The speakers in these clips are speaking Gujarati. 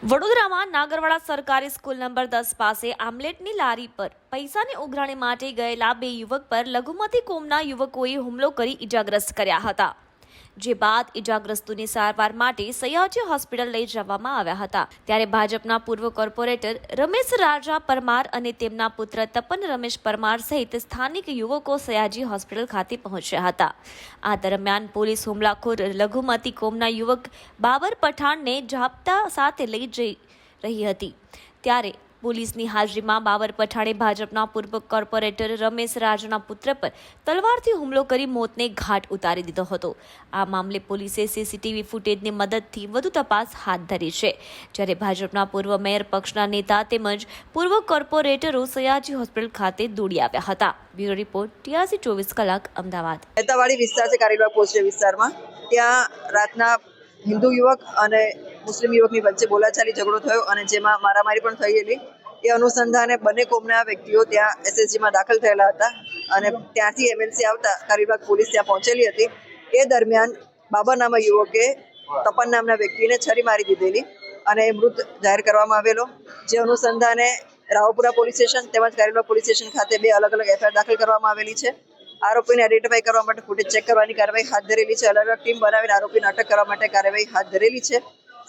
વડોદરામાં નાગરવાડા સરકારી સ્કૂલ નંબર દસ પાસે આમલેટની લારી પર પૈસાની ઉઘરાણી માટે ગયેલા બે યુવક પર લઘુમતી કોમના યુવકોએ હુમલો કરી ઇજાગ્રસ્ત કર્યા હતા. જે બાદ ઇજાગ્રસ્તોની સારવાર માટે સયાજી હોસ્પિટલ લઈ જવામાં આવ્યા હતા. ત્યારે ભાજપના પૂર્વ કોર્પોરેટર રમેશ રાજા પરમાર અને તેમના પુત્ર તપન રમેશ પરમાર સહિત સ્થાનિક યુવકો સયાજી હોસ્પિટલ ખાતે પહોંચ્યા હતા. આ દરમિયાન પોલીસ હુમલાખોર લઘુમતી કોમના યુવક બાબર પઠાણને જાપતા સાથે લઈ જઈ રહી હતી. ત્યારે પોલીસની હાજરીમાં બાબર પઠાણે ભાજપના પૂર્વ કોર્પોરેટર રમેશ રાજના પુત્ર પર તલવારથી હુમલો કરી મોતને ઘાટ ઉતારી દીધો હતો. આ મામલે પોલીસે સીસીટીવી ફૂટેજની મદદથી વધુ તપાસ હાથ ધરી છે. જ્યારે ભાજપના પૂર્વ મેયર પક્ષના નેતા તેમજ પૂર્વ કોર્પોરેટરો સયાજી હોસ્પિટલ ખાતે દોડી આવ્યા હતા. બ્યુરો રિપોર્ટ, ટીઆરસી ચોવીસ કલાક, અમદાવાદ. નેતાવાડી વિસ્તાર છે કારેલબાગ પોસ્ટ વિસ્તારમાં. ત્યાં રાતના હિન્દુ યુવક અને મુસ્લિમ યુવકની વચ્ચે બોલાચાલી ઝઘડો થયો અને જેમાં મારામારી પણ થઈ હતી એ અનુસંધાને બંને કોમના વ્યક્તિઓ ત્યાં એસએસજીમાં દાખલ થયેલા હતા અને ત્યાંથી એમએલસી આવતા કારીબાગ પોલીસ ત્યાં પહોંચેલી હતી. એ દરમિયાન બાબર નામના યુવકે તપન નામના વ્યક્તિને છરી મારી દીધેલી અને એ મૃત જાહેર કરવામાં આવેલો. જે અનુસંધાને રાવપુરા પોલીસ સ્ટેશન તેમજ કારીબાગ પોલીસ સ્ટેશન ખાતે બે અલગ અલગ એફઆઈઆર દાખલ કરવામાં આવેલી છે. આરોપીને આઈડેન્ટિફાઈ કરવા માટે ફૂટેજ ચેક કરવાની કાર્યવાહી હાથ ધરેલી છે. અલગ અલગ ટીમ બનાવીને આરોપીને અટક કરવા માટે કાર્યવાહી હાથ ધરેલી છે.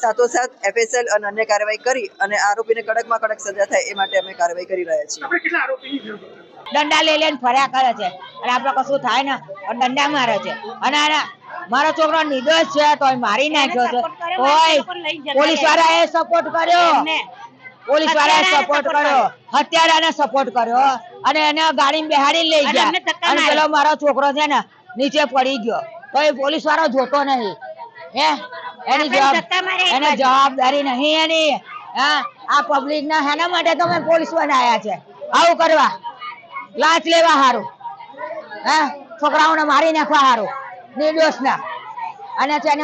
સાથોસાથ એફએસએલ અને અન્ય કાર્યવાહી કરી અને આરોપીને કડકમાં કડક સજા થાય એ માટે અમે કાર્યવાહી કરી રહ્યા છીએ. આપણે કેટલા આરોપીની જરૂર છે દંડા લઈ લઈને ફર્યા કરે છે. અને આપણે કશું થાય ને. દંડા મારે છે. અને આના મારો છોકરો નિર્દોષ છે તો મારી નાખ્યો છે. કોઈ પોલીસ એ સપોર્ટ કર્યો. પોલીસવાળા સપોર્ટ કર્યો. હત્યારાને સપોર્ટ કર્યો. અને એને ગાડી બેહાડી લઈ ગયા. અને પેલો મારો છોકરો છે ને નીચે પડી ગયો. તો એ પોલીસ વાળો જોતો નહીં. હે? એની જવાબ એને જવાબદારી નહીં એની હા? આ પબ્લિક ના હેના માટે તો મેં પોલીસ બનાયા છે. આવું કરવા. લાંચ લેવા હારું. હા? છોકરાઓને મારી નાખવા હારું. નિર્દોષ ના અને છે એને